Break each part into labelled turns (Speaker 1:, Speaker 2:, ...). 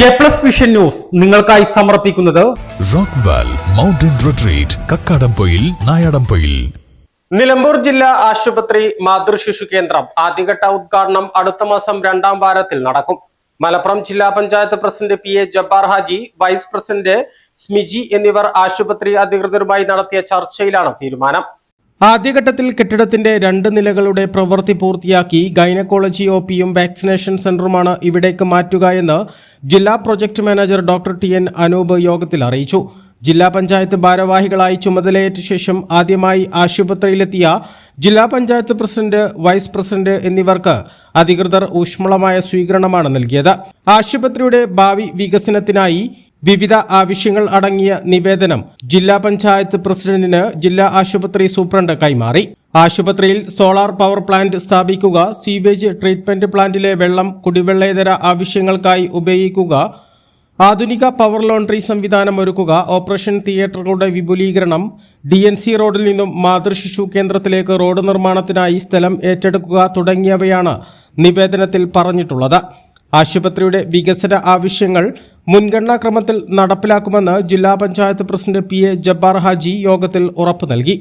Speaker 1: A plus vision news നിങ്ങൾക്കായി സമർപ്പിക്കുന്നത്
Speaker 2: Rockwell mountain retreat Kakkadampoyil Nayadampoyil.
Speaker 1: Nilambur ജില്ലാ ആശുപത്രി മാതൃശിശു കേന്ദ്രം ആദ്യഘട്ട ഉദ്ഘാടനം അടുത്ത മാസം രണ്ടാം വാരത്തിൽ നടക്കും. മലപ്പുറം ജില്ലാ panchayat president P A Jabbar Haji vice president Smiji എന്നിവർ ആശുപത്രി അധികൃതരുമായി നടത്തിയ ചർച്ചയിലാണ് തീരുമാനം. ആദ്യഘട്ടത്തിൽ കെട്ടിടത്തിന്റെ രണ്ട് നിലകളുടെ പ്രവൃത്തി പൂർത്തിയാക്കി ഗൈനക്കോളജി ഒ പിയും വാക്സിനേഷൻ സെന്ററുമാണ് ഇവിടേക്ക് മാറ്റുക എന്ന് ജില്ലാ project manager doctor T N Anoop യോഗത്തിൽ അറിയിച്ചു. ജില്ലാ പഞ്ചായത്ത് ഭാരവാഹികളായി ചുമതലയേറ്റ ശേഷം ആദ്യമായി ആശുപത്രിയിലെത്തിയ ജില്ലാ പഞ്ചായത്ത് പ്രസിഡന്റ് വൈസ് പ്രസിഡന്റ് എന്നിവർക്ക് അധികൃതർ ഊഷ്മളമായ സ്വീകരണമാണ് നൽകിയത്. ആശുപത്രിയുടെ ഭാവി വികസനത്തിനായി വിവിധ ആവശ്യങ്ങൾ അടങ്ങിയ നിവേദനം ജില്ലാ പഞ്ചായത്ത് പ്രസിഡന്റിന് ജില്ലാ ആശുപത്രി സൂപ്രണ്ട് കൈമാറി. ആശുപത്രിയിൽ സോളാർ പവർ പ്ലാന്റ് സ്ഥാപിക്കുക സ്വീവേജ് ട്രീറ്റ്മെന്റ് പ്ലാന്റിലെ വെള്ളം കുടിവെള്ളേതര ആവശ്യങ്ങൾക്കായി ഉപയോഗിക്കുക ആധുനിക പവർ ലോണ്ടറി സംവിധാനം ഒരുക്കുക ഓപ്പറേഷൻ തിയേറ്ററുകളുടെ വിപുലീകരണം ഡി എൻ സി റോഡിൽ നിന്നും മാതൃശിശു കേന്ദ്രത്തിലേക്ക് റോഡ് നിർമ്മാണത്തിനായി സ്ഥലം ഏറ്റെടുക്കുക തുടങ്ങിയവയാണ് നിവേദനത്തിൽ പറഞ്ഞിട്ടുള്ളത്. ആശുപത്രിയുടെ വികസന ആവശ്യങ്ങൾ മുൻഗണനാക്രമത്തിൽ നടപ്പിലാക്കുമെന്ന് ജില്ലാ panchayat president P A Jabbar Haji യോഗത്തിൽ ഉറപ്പു നൽകി.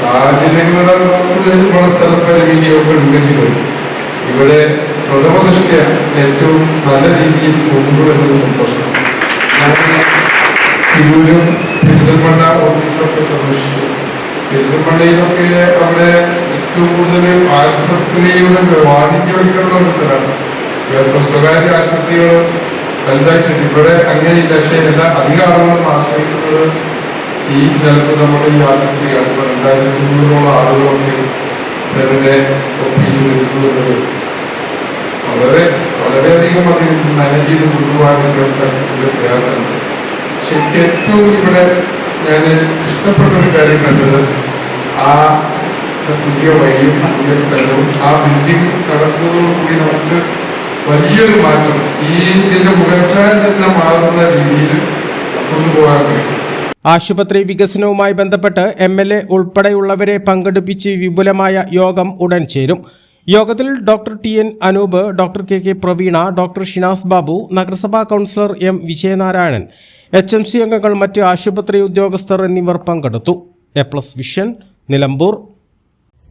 Speaker 3: സാഹചര്യങ്ങളുടെ സ്ഥലപരിമിതിയൊക്കെ ഉണ്ടെങ്കിലും ഇവിടെ പ്രഥമദൃഷ്ട്യ ഏറ്റവും നല്ല രീതിയിൽ കൊണ്ടുവരുന്നത് സന്തോഷം സന്തോഷമാണ്. തിരൂരും പെരിന്തൽമണ്ണ ഹോസ്പിറ്റലൊക്കെ സന്ദർശിച്ചു. പെരിന്തൽമണ്ണയിലൊക്കെ അവിടെ ഏറ്റവും കൂടുതൽ ആശുപത്രിയുടെ വാണിജ്യവൽക്കരണ ഒരു സ്ഥലമാണ്. സ്വകാര്യ ആശുപത്രികൾ വലുതായിട്ടുണ്ട്. ഇവിടെ അങ്ങനെയില്ല. പക്ഷേ എല്ലാ അധിക ആളുകളും ആശ്രയിക്കുന്നത് ഈ നിലയ്ക്ക് നമ്മുടെ ഈ ആശുപത്രിയാണ്. രണ്ടായിരത്തി മുന്നൂറോളം ആളുകളൊക്കെ ഇവരുടെ ഒപ്പിയിൽ വരുന്നു എന്നത് വളരെ വളരെയധികം അധികം മാനേജ് ചെയ്ത് കൊണ്ടുപോകാനുള്ള പ്രയാസമുണ്ട്. പക്ഷെ എനിക്ക് ഏറ്റവും ഇവിടെ ഞാൻ ഇഷ്ടപ്പെട്ട ഒരു കാര്യം കണ്ടത് ആ പുതിയ വഴിയും പുതിയ സ്ഥലവും ആ ബിൽഡിംഗ് നടക്കുന്നതോടുകൂടി നമുക്ക് വലിയൊരു മാറ്റം ഈ ഇതിന്റെ മുഖച്ഛായ തന്നെ മാറുന്ന രീതിയിൽ കൊണ്ടുപോകാൻ കഴിയും.
Speaker 1: ആശുപത്രി വികസനവുമായി ബന്ധപ്പെട്ട് എം എൽ എ ഉൾപ്പെടെയുള്ളവരെ പങ്കെടുപ്പിച്ച് വിപുലമായ യോഗം ഉടൻ ചേരും. യോഗത്തിൽ doctor T N Anoop doctor K K Praveena doctor Shinas Babu നഗരസഭാ councillor M Vijayanarayanan H M C അംഗങ്ങൾ മറ്റ് ആശുപത്രി ഉദ്യോഗസ്ഥർ എന്നിവർ പങ്കെടുത്തു. A plus vision Nilambur.